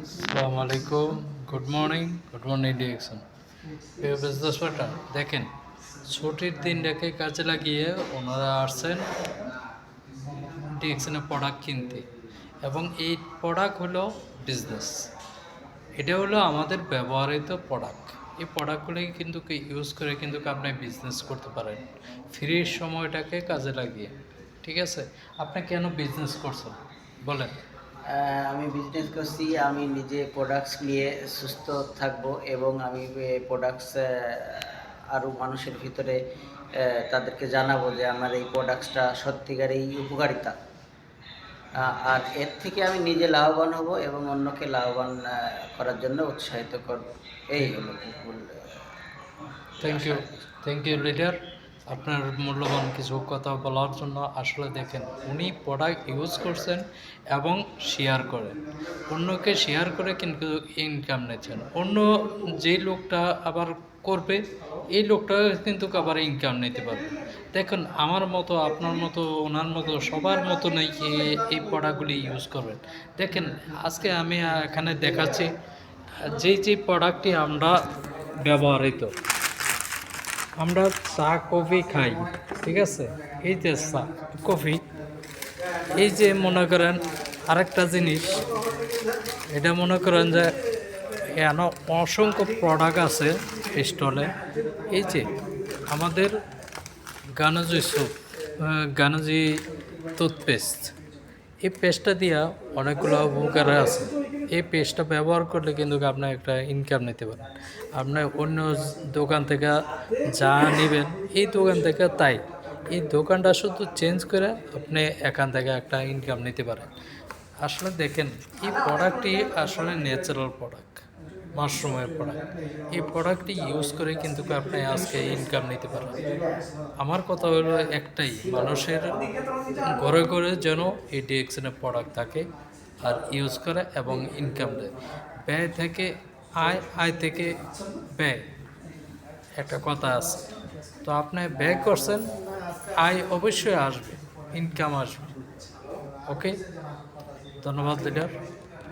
আসসালামু আলাইকুম। Good morning good morning direction partner দেখেন, ছুটির দিনটাকে কাজে লাগিয়ে ওনারা আসছেন ডিরেকশনের প্রোডাক্ট কিনতে। এবং এই প্রোডাক্ট হলো বিজনেস এটা হলো আমাদের ব্যবহৃত প্রোডাক্ট এই প্রোডাক্টগুলি কিন্তু ইউজ করে কিন্তু আপনি বিজনেস করতে পারেন। ফ্রি সময়টাকে কাজে লাগিয়ে। ঠিক আছে? আপনি কেন বিজনেস করছেন? বলেন। আমি বিজনেস করছি, আমি নিজে প্রোডাক্টস নিয়ে সুস্থ থাকব এবং আমি প্রোডাক্টস আরও মানুষের ভিতরে তাদেরকে জানাব যে আমার এই প্রোডাক্টসটা সত্যিকার এই উপকারিতা। আর এর থেকে আমি নিজে লাভবান হব এবং অন্যকে লাভবান করার জন্য উৎসাহিত করব। এই হলো thank you thank you leader আপনার মূল্যবান কিছু কথা বলার জন্য আসলে দেখেন, উনি প্রোডাক্ট ইউজ করছেন এবং শেয়ার করেন। অন্যকে শেয়ার করে কিন্তু ইনকাম নিচ্ছেন। অন্য যে লোকটা আবার করবে, এই লোকটা কিন্তু আবার ইনকাম নিতে পারবে। দেখুন, আমার মতো, আপনার মতো, ওনার মতো, সবার মতো নেই এই প্রোডাক্টগুলি ইউজ করবেন। দেখেন, আজকে আমি এখানে দেখাচ্ছি যেই যে প্রোডাক্টটি আমরা ব্যবহৃত আমরা চা, কফি খাই, ঠিক আছে? এই যে চা, কফি। এই যে মনে করেন আরেকটা জিনিস, এটা মনে করেন যে এন অসংখ্য প্রোডাক্ট আছে স্টলে এই যে আমাদের গানজি স্যুপ গানজি টুথপেস্ট এই পেস্টটা দিয়া অনেকগুলো উপকার আছে। এই পেস্টটা ব্যবহার করলে কিন্তু আপনি একটা ইনকাম নিতে পারেন। আপনার অন্য দোকান থেকে যা নেবেন, এই দোকান থেকে তাই। এই দোকানটা শুধু চেঞ্জ করে আপনি এখান থেকে একটা ইনকাম নিতে পারেন। আসলে দেখেন, এই প্রোডাক্টটি আসলে ন্যাচারাল প্রোডাক্ট মাশরুমের প্রোডাক্ট এই প্রোডাক্টটি ইউজ করে কিন্তু আপনি আজকে ইনকাম নিতে পারেন। আমার কথা হলো একটাই, মানুষের ঘরে ঘরে যেন এই ডিএক্সনের প্রোডাক্ট থাকে আর ইউজ করে এবং ইনকাম দেয়। ব্যয় থেকে আয় আয় থেকে ব্যয়। একটা কথা আছে। তো আপনি ব্যয় করছেন, আয় অবশ্যই আসবে ইনকাম আসবে। ওকে ধন্যবাদ লিডার